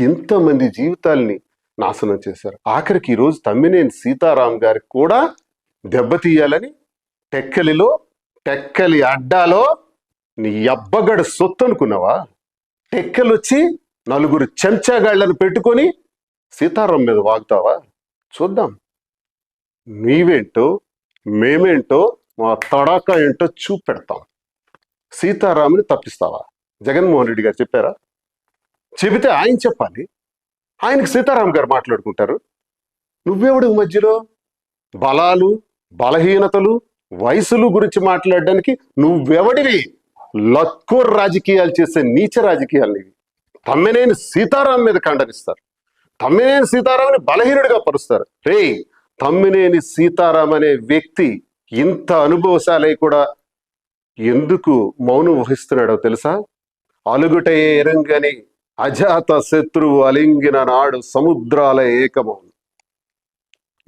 ఎంతమంది జీవితాల్ని నాశనం చేశారు. ఆఖరికి ఈరోజు తమ్మినేని సీతారాం గారికి కూడా దెబ్బతీయాలని టెక్కలిలో టెక్కలి అడ్డాలో నీ అబ్బగడ సొత్తు అనుకున్నావా టెక్కలొచ్చి నలుగురు చెంచాగాళ్ళను పెట్టుకొని సీతారాం మీద వాగుతావా? చూద్దాం. నీవేంటో మేమేంటో మా తడాక ఏంటో చూపెడతాం. సీతారాముని తప్పిస్తావా? జగన్మోహన్ రెడ్డి గారు చెప్పారా? చెబితే ఆయన చెప్పాలి. ఆయనకి సీతారాం గారు మాట్లాడుకుంటారు. నువ్వెవడు మధ్యలో? బలాలు బలహీనతలు వయసులు గురించి మాట్లాడడానికి నువ్వెవడివి? లత్కోర్ రాజకీయాలు చేసే నీచ రాజకీయాలు ఇవి. తమ్మినేని సీతారాం మీద ఖండనిస్తారు. తమ్మినేని సీతారాంని బలహీనుడిగా పరుస్తారు. రే తమ్మినేని సీతారాం అనే వ్యక్తి ఇంత అనుభవశాలై కూడా ఎందుకు మౌనం వహిస్తున్నాడో తెలుసా? అలుగుటయే ఎరంగని అజాత శత్రువు అలింగిన నాడు సముద్రాల ఏకమౌను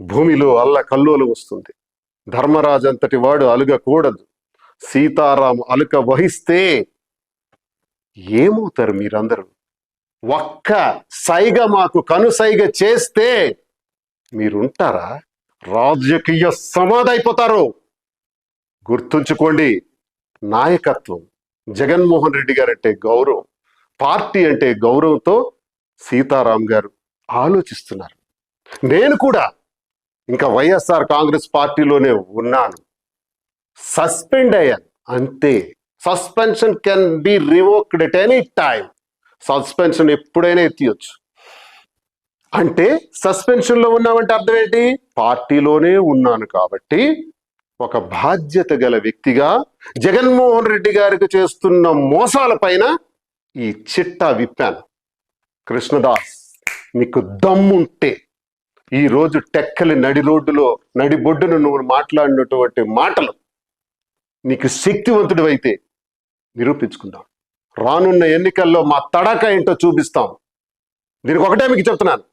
భూమిలో అల్ల కల్లోలు వస్తుంది. ధర్మరాజంతటి వాడు అలుగకూడదు. సీతారాం అలుక వహిస్తే ఏమవుతారు మీరందరూ? ఒక్క సైగ మాకు కనుసైగ చేస్తే మీరుంటారా? రాజకీయ సమాధైపోతారు. గుర్తుంచుకోండి నాయకత్వం జగన్మోహన్ రెడ్డి గారంటే గౌరవం. పార్టీ అంటే గౌరవంతో సీతారాం గారు ఆలోచిస్తున్నారు. నేను కూడా ఇంకా వైఎస్ఆర్ కాంగ్రెస్ పార్టీలోనే ఉన్నాను. సస్పెండ్ అయ్యాను అంతే. Suspension can be revoked at any time suspension ఎప్పుడైనా ఎత్తియొచ్చు. అంటే సస్పెన్షన్లో ఉన్నామంటే అర్థం ఏంటి పార్టీలోనే ఉన్నాను కాబట్టి ఒక బాధ్యత గల వ్యక్తిగా జగన్మోహన్ రెడ్డి గారికి చేస్తున్న మోసాల పైన ఈ చిట్టా విప్పాను. కృష్ణదాస్ నీకు దమ్ముంటే ఈరోజు టెక్కలి నడి రోడ్డులో నడిబొడ్డును నువ్వు మాట్లాడినటువంటి మాటలు నీకు శక్తివంతుడు అయితే నిరూపించుకుందాం. రానున్న ఎన్నికల్లో మా తడక ఏంటో చూపిస్తాం. దీనికి ఒకటే మీకు చెప్తున్నాను.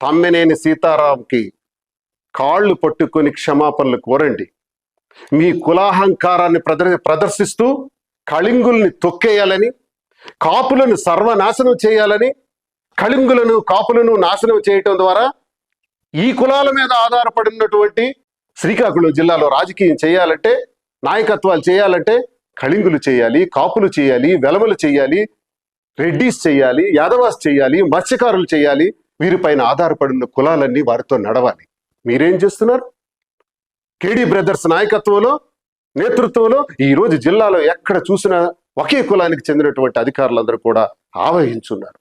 తమ్మినేని సీతారాంకి కాళ్ళు పట్టుకొని క్షమాపణలు కోరండి. మీ కులాహంకారాన్ని ప్రదర్ ప్రదర్శిస్తూ కళింగుల్ని తొక్కేయాలని కాపులను సర్వనాశనం చేయాలని కళింగులను కాపులను నాశనం చేయటం ద్వారా ఈ కులాల మీద ఆధారపడినటువంటి శ్రీకాకుళం జిల్లాలో రాజకీయం చేయాలంటే నాయకత్వాలు చేయాలంటే కళింగులు చేయాలి కాపులు చేయాలి వెలమలు చేయాలి రెడ్డీస్ చేయాలి యాదవాస్ చేయాలి మత్స్యకారులు చేయాలి వీరిపైన ఆధారపడిన కులాలన్నీ వారితో నడవాలి. మీరేం చేస్తున్నారు? కేడీ బ్రదర్స్ నాయకత్వంలో నేతృత్వంలో ఈ రోజు జిల్లాలో ఎక్కడ చూసినా ఒకే కులానికి చెందినటువంటి అధికారులందరూ కూడా ఆవహించున్నారు.